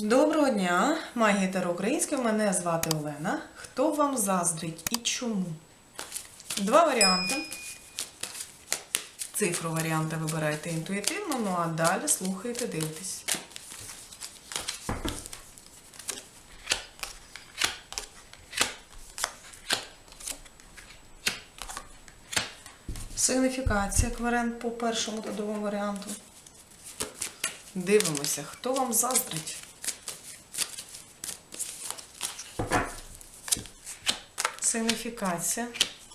Доброго дня, магія Таро. Мене звати Олена. Хто вам заздрить і чому? Два варіанти. Цифру варіанти вибирайте інтуїтивно, ну а далі слухайте, дивитесь. Сигніфікація кварент по першому та другому варіанту. Дивимося, хто вам заздрить. Сигніфікація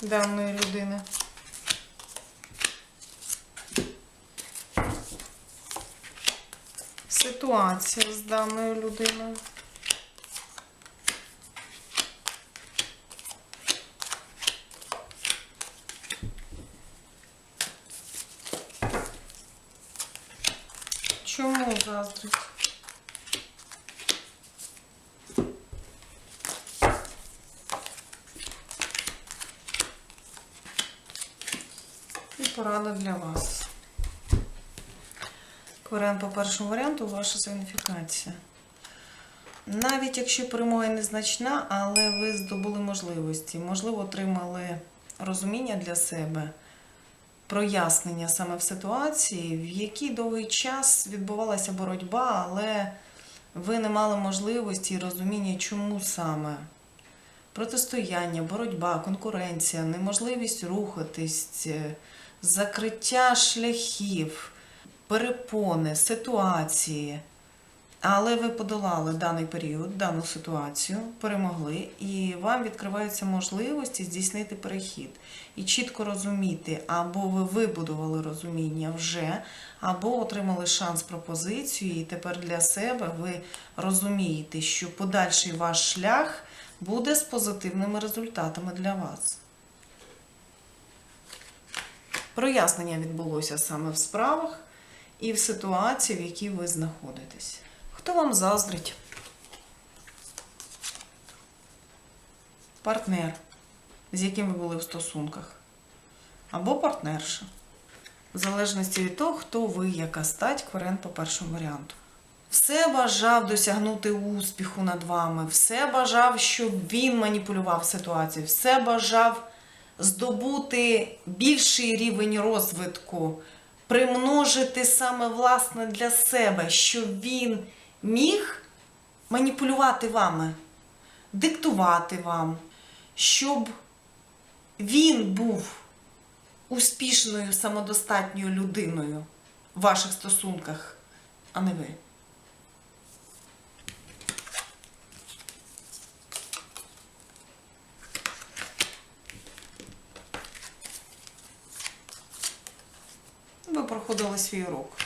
даної людини. Ситуація з даною людиною. Чому заздрить? Порада для вас. Варіант по першому варіанту ваша сигніфікація. Навіть якщо перемога незначна, але ви здобули можливості, можливо, отримали розуміння для себе, прояснення саме в ситуації, в якій довгий час відбувалася боротьба, але ви не мали можливості і розуміння, чому саме. Протистояння, боротьба, конкуренція, неможливість рухатись, закриття шляхів, перепони, ситуації. Але ви подолали даний період, дану ситуацію, перемогли, і вам відкриваються можливості здійснити перехід і чітко розуміти, або ви вибудували розуміння вже, або отримали шанс пропозицію, і тепер для себе ви розумієте, що подальший ваш шлях буде з позитивними результатами для вас. Прояснення відбулося саме в справах і в ситуації, в якій ви знаходитесь. Хто вам заздрить? Партнер, з яким ви були в стосунках. Або партнерша. В залежності від того, хто ви, яка стать, кварент по першому варіанту. Все бажав досягнути успіху над вами, все бажав, щоб він маніпулював ситуацією, все бажав здобути більший рівень розвитку, примножити саме власне для себе, щоб він міг маніпулювати вами, диктувати вам, щоб він був успішною, самодостатньою людиною в ваших стосунках, а не ви. Ви проходили свій урок.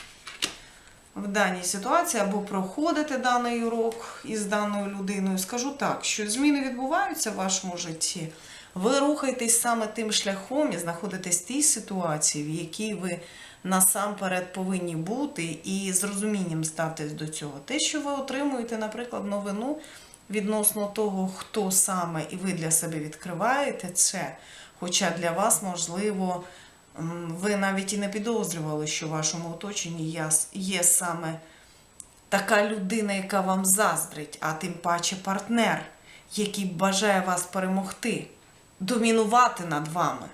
В даній ситуації або проходите даний урок із даною людиною. Скажу так, що зміни відбуваються в вашому житті. Ви рухаєтесь саме тим шляхом і знаходитесь в тій ситуації, в якій ви насамперед повинні бути, і з розумінням ставтесь до цього. Те, що ви отримуєте, наприклад, новину відносно того, хто саме і ви для себе відкриваєте це. Хоча для вас, можливо, ви навіть і не підозрювали, що в вашому оточенні є саме така людина, яка вам заздрить, а тим паче партнер, який бажає вас перемогти, домінувати над вами.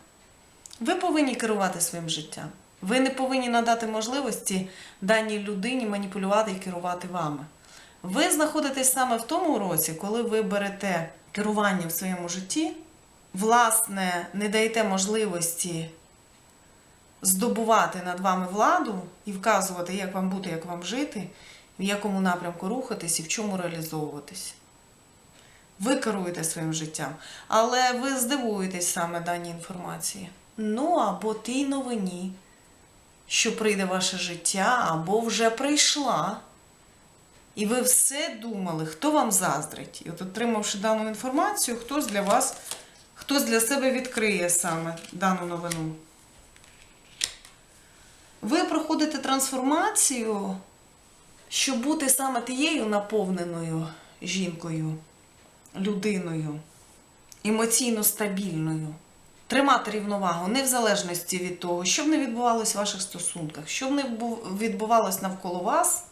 Ви повинні керувати своїм життям. Ви не повинні надати можливості даній людині маніпулювати і керувати вами. Ви знаходитесь саме в тому році, коли ви берете керування в своєму житті, власне, не даєте можливості здобувати над вами владу і вказувати, як вам бути, як вам жити, в якому напрямку рухатись і в чому реалізовуватись. Ви керуєте своїм життям, але ви здивуєтесь саме даній інформації. Ну або тій новині, що прийде ваше життя, або вже прийшла. І ви все думали, хто вам заздрить. І от отримавши дану інформацію, хтось для вас, хтось для себе відкриє саме дану новину. Ви проходите трансформацію, щоб бути саме тією наповненою жінкою, людиною, емоційно стабільною. Тримати рівновагу не в залежності від того, що б не відбувалося в ваших стосунках, що б не бу- відбувалося навколо вас,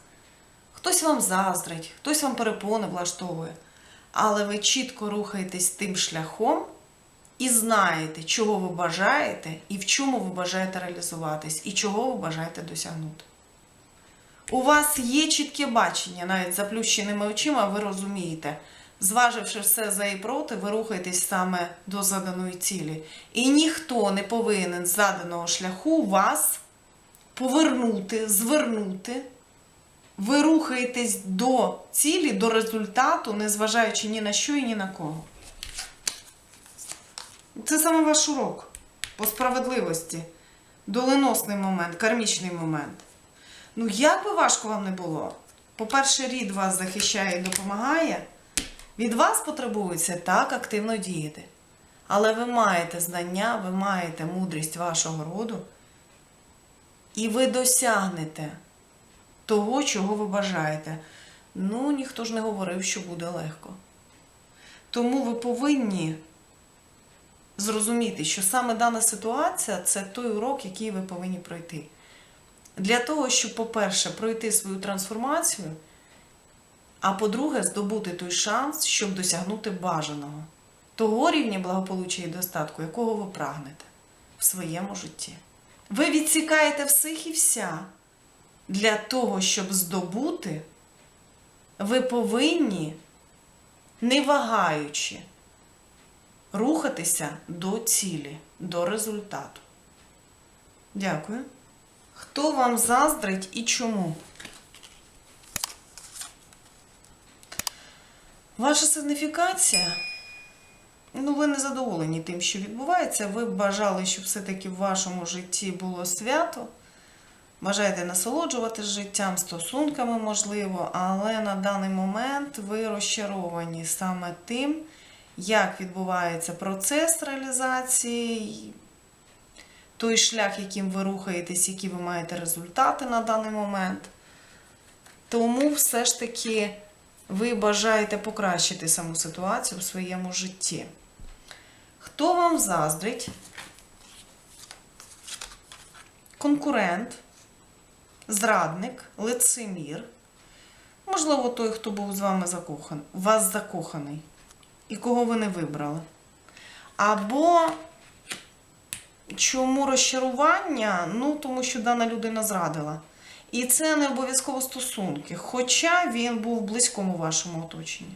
Хтось вам заздрить, хтось вам перепони влаштовує. Але ви чітко рухаєтесь тим шляхом і знаєте, чого ви бажаєте, і в чому ви бажаєте реалізуватись, і чого ви бажаєте досягнути. У вас є чітке бачення, навіть заплющеними очима, ви розумієте, зваживши все за і проти, ви рухаєтесь саме до заданої цілі. І ніхто не повинен з заданого шляху вас повернути, звернути. Ви рухаєтесь до цілі, до результату, незважаючи ні на що і ні на кого. Це саме ваш урок по справедливості. Доленосний момент, кармічний момент. Ну, як би важко вам не було. По-перше, рід вас захищає і допомагає. Від вас потребується так активно діяти. Але ви маєте знання, ви маєте мудрість вашого роду, і ви досягнете того, чого ви бажаєте. Ну, ніхто ж не говорив, що буде легко. Тому ви повинні зрозуміти, що саме дана ситуація це той урок, який ви повинні пройти. Для того, щоб, по-перше, пройти свою трансформацію, а по-друге, здобути той шанс, щоб досягнути бажаного, того рівня благополуччя і достатку, якого ви прагнете в своєму житті. Ви відсікаєте всіх і вся. Для того, щоб здобути, ви повинні, не вагаючи, рухатися до цілі, до результату. Дякую. Хто вам заздрить і чому? Ваша сигніфікація. Ну, ви не задоволені тим, що відбувається. Ви б бажали, щоб все-таки в вашому житті було свято. Бажаєте насолоджуватись життям, стосунками, можливо, але на даний момент ви розчаровані саме тим, як відбувається процес реалізації, той шлях, яким ви рухаєтесь, які ви маєте результати на даний момент. Тому все ж таки ви бажаєте покращити саму ситуацію в своєму житті. Хто вам заздрить? Конкурент, зрадник, лицемір. Можливо, той, хто був з вами закоханий, вас закоханий, і кого ви не вибрали. Або чому розчарування? Ну, тому що дана людина зрадила. І це не обов'язково стосунки, хоча він був в близькому вашому оточенні.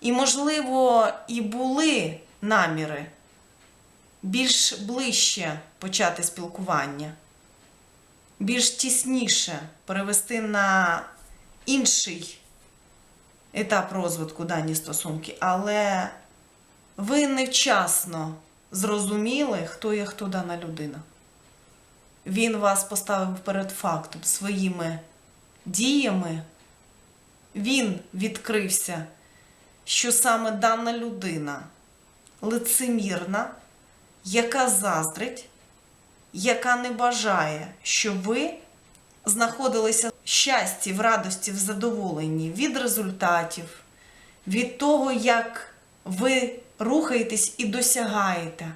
І, можливо, і були наміри більш ближче почати спілкування, більш тісніше перевести на інший етап розвитку дані стосунки, але ви невчасно зрозуміли, хто є хто дана людина. Він вас поставив перед фактом своїми діями. Він відкрився, що саме дана людина лицемірна, яка заздрить, яка не бажає, щоб ви знаходилися щасті, в радості, в задоволенні від результатів, від того, як ви рухаєтесь і досягаєте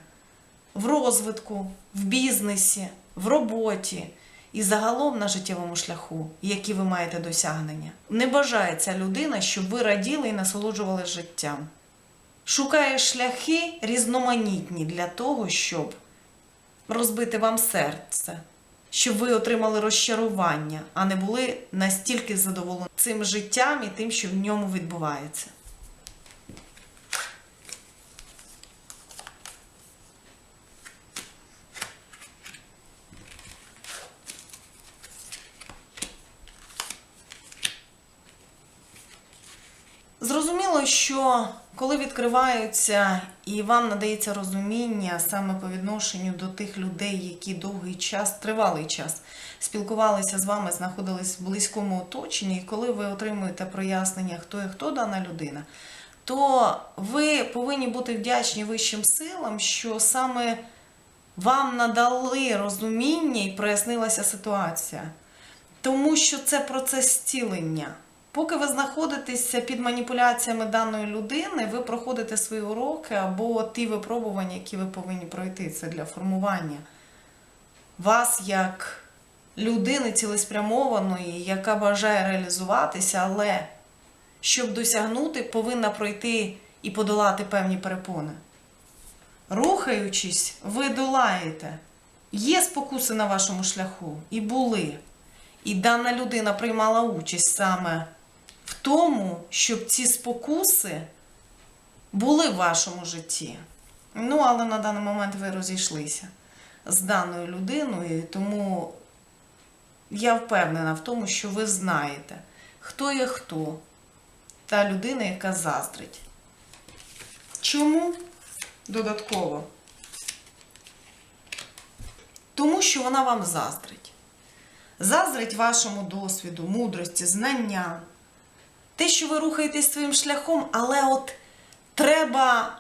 в розвитку, в бізнесі, в роботі і загалом на життєвому шляху, які ви маєте досягнення. Не бажає ця людина, щоб ви раділи і насолоджували життям. Шукає шляхи різноманітні для того, щоб розбити вам серце, щоб ви отримали розчарування, а не були настільки задоволені цим життям і тим, що в ньому відбувається. Зрозуміло, що коли відкриваються і вам надається розуміння саме по відношенню до тих людей, які довгий час, тривалий час спілкувалися з вами, знаходились в близькому оточенні, і коли ви отримуєте прояснення, хто є хто дана людина, то ви повинні бути вдячні вищим силам, що саме вам надали розуміння і прояснилася ситуація. Тому що це процес зцілення. Поки ви знаходитеся під маніпуляціями даної людини, ви проходите свої уроки або ті випробування, які ви повинні пройти. Це для формування вас як людини цілеспрямованої, яка бажає реалізуватися, але щоб досягнути, повинна пройти і подолати певні перепони. Рухаючись, ви долаєте. Є спокуси на вашому шляху і були. І дана людина приймала участь саме в тому, щоб ці спокуси були в вашому житті. Ну, але на даний момент ви розійшлися з даною людиною, тому я впевнена в тому, що ви знаєте, хто є хто, та людина, яка заздрить. Чому додатково? Тому що вона вам заздрить. Заздрить вашому досвіду, мудрості, знанням. Те, що ви рухаєтесь своїм шляхом, але от треба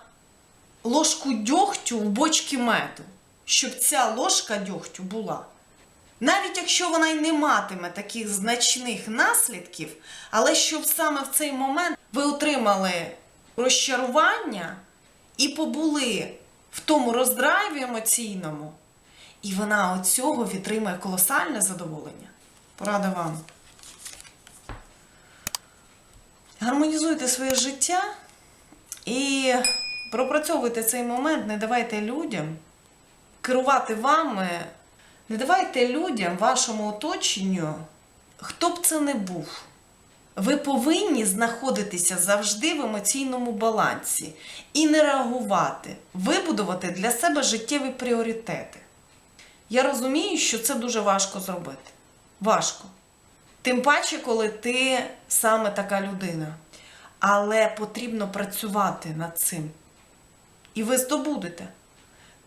ложку дьогтю в бочки меду, щоб ця ложка дьогтю була. Навіть якщо вона й не матиме таких значних наслідків, але щоб саме в цей момент ви отримали розчарування і побули в тому роздраві емоційному, і вона від цього відтримає колосальне задоволення. Порада вам. Гармонізуйте своє життя і пропрацьовуйте цей момент, не давайте людям керувати вами, не давайте людям, вашому оточенню, хто б це не був. Ви повинні знаходитися завжди в емоційному балансі і не реагувати, вибудувати для себе життєві пріоритети. Я розумію, що це дуже важко зробити. Важко. Тим паче, коли ти саме така людина. Але потрібно працювати над цим. І ви здобудете.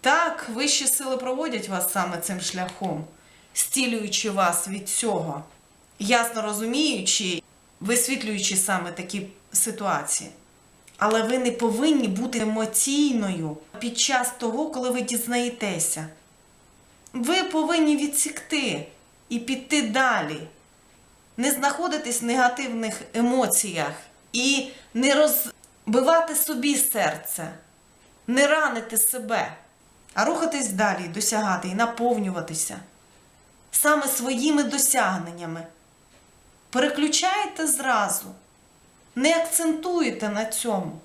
Так, вищі сили проводять вас саме цим шляхом, стілюючи вас від цього, ясно розуміючи, висвітлюючи саме такі ситуації. Але ви не повинні бути емоційною під час того, коли ви дізнаєтеся. Ви повинні відсікти і піти далі. Не знаходитись в негативних емоціях і не розбивати собі серце, не ранити себе, а рухатись далі, досягати і наповнюватися саме своїми досягненнями. Переключайте зразу, не акцентуйте на цьому,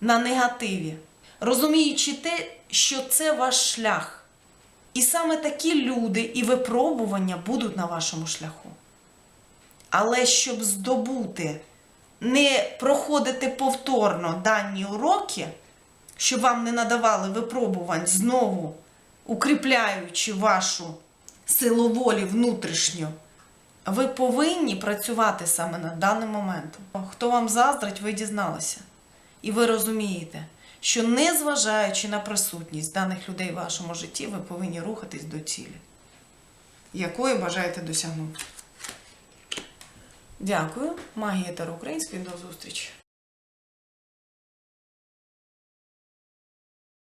на негативі, розуміючи те, що це ваш шлях. І саме такі люди і випробування будуть на вашому шляху. Але щоб здобути, не проходити повторно дані уроки, щоб вам не надавали випробувань знову, укріпляючи вашу силу волі внутрішню, ви повинні працювати саме над даним моментом. Хто вам заздрить, ви дізналися. І ви розумієте, що незважаючи на присутність даних людей в вашому житті, ви повинні рухатись до цілі, якої бажаєте досягнути. Дякую. Магія Таро Української. До зустрічі!